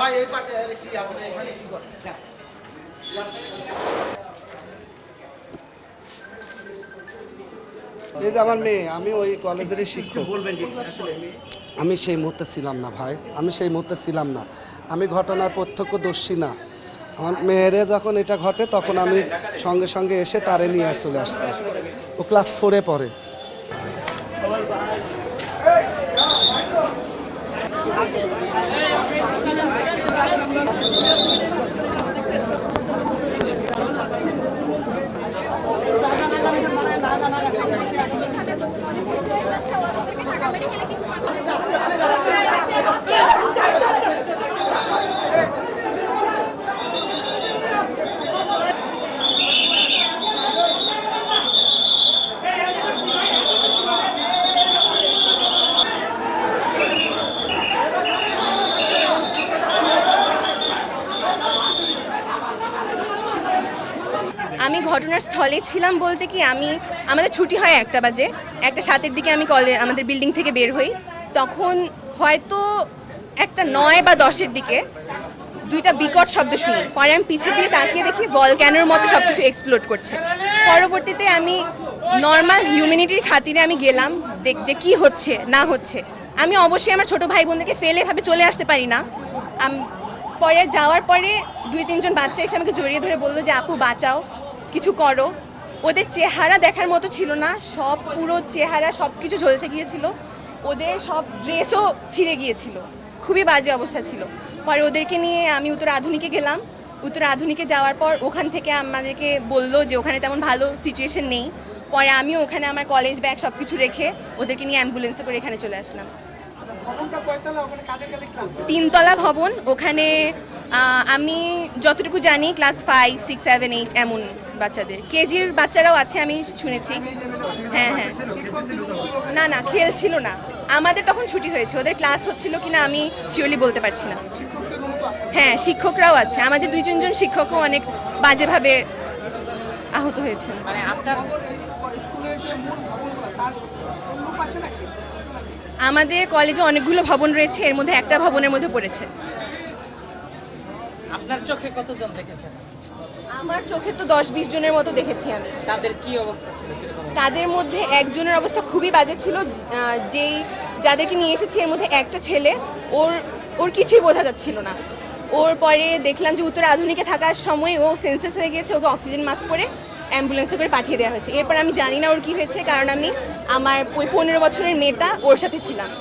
ভাই এই পাশে কি আপনি এখানে কি করেন? এই যে আমার মেয়ে আমি ওই কলেজেরই শিক্ষক। আমি সেই মুহূর্তে ছিলাম না ভাই আমি সেই মুহূর্তে ছিলাম না। আমি ঘটনার প্রত্যক্ষদর্শী না। আমার মেয়েরে যখন এটা ঘটে তখন আমি সঙ্গে সঙ্গে এসে তারে নিয়ে চলে আসছি। ও ক্লাস ফোরে পড়ে। cámara. আমি ঘটনার স্থলে ছিলাম বলতে কি, আমি, আমাদের ছুটি হয় একটা বাজে, একটা সাতের দিকে আমি কলে আমাদের বিল্ডিং থেকে বের হই। তখন হয়তো একটা নয় বা দশের দিকে দুইটা বিকট শব্দ শুনি। পরে আমি পিছের দিকে তাকিয়ে দেখি ভলক্যানোর মতো সব কিছু এক্সপ্লোড করছে। পরবর্তীতে আমি নর্মাল হিউম্যানিটির খাতিরে আমি গেলাম, দেখ, যে কি হচ্ছে, না হচ্ছে। আমি অবশ্যই আমার ছোট ভাই বোনদেরকে ফেলে ভাবে চলে আসতে পারি না। পরে যাওয়ার পরে দুই, তিনজন বাচ্চা এসে আমাকে জড়িয়ে ধরে বলল যে, আপু, বাঁচাও। কিছু করো। ওদের চেহারা দেখার মতো ছিল না। সব পুরো চেহারা সব কিছু ঝলসে গিয়েছিল। ওদের সব ড্রেসও ছিঁড়ে গিয়েছিল। খুবই বাজে অবস্থা ছিল। পরে ওদেরকে নিয়ে আমি উত্তর আধুনিকে গেলাম। উত্তর আধুনিকে যাওয়ার পর ওখান থেকে আমাদেরকে বলল যে ওখানে তেমন ভালো সিচুয়েশন নেই। পরে আমিও ওখানে আমার কলেজ ব্যাগ সব কিছু রেখে ওদেরকে নিয়ে অ্যাম্বুলেন্সে করে এখানে চলে আসলাম। তিনতলা ভবন। ওখানে আমি যতটুকু জানি class five six seven eight এমন বাচ্চাদের। কেজির বাচ্চারাও আছে আমি শুনেছি। হ্যাঁ হ্যাঁ। না না খেলছিল না। আমাদের তখন ছুটি হয়েছে। ওদের ক্লাস হচ্ছিল কিনা আমি শিওরলি বলতে পারছি না। হ্যাঁ শিক্ষকরাও আছে। আমাদের দুই তিনজন শিক্ষকও অনেক বাজেভাবে আহত হয়েছেন। মানে আমাদের কলেজে অনেকগুলো ভবন রয়েছে। এর মধ্যে একটা ভবনের মধ্যে পড়েছে। আপনার চোখে কতজন দেখেছেন? আমার চোখে তো দশ বিশ জনের মতো দেখেছি আমি। তাদের কি অবস্থা ছিল তাদের মধ্যে একজনের অবস্থা খুবই বাজে ছিল যেই যাদেরকে নিয়ে এসেছি এর মধ্যে একটা ছেলে ওর ওর কিছুই বোঝা যাচ্ছিল না। ওর পরে দেখলাম যে উত্তর আধুনিকে থাকার সময় ও সেন্সেস হয়ে গিয়েছে ওকে অক্সিজেন মাস্ক পরে অ্যাম্বুলেন্সে করে পাঠিয়ে দেওয়া হয়েছে। এরপর আমি জানি না ওর কি হয়েছে কারণ আমি আমার ওই পনেরো বছরের মেয়েটা ওর সাথে ছিলাম।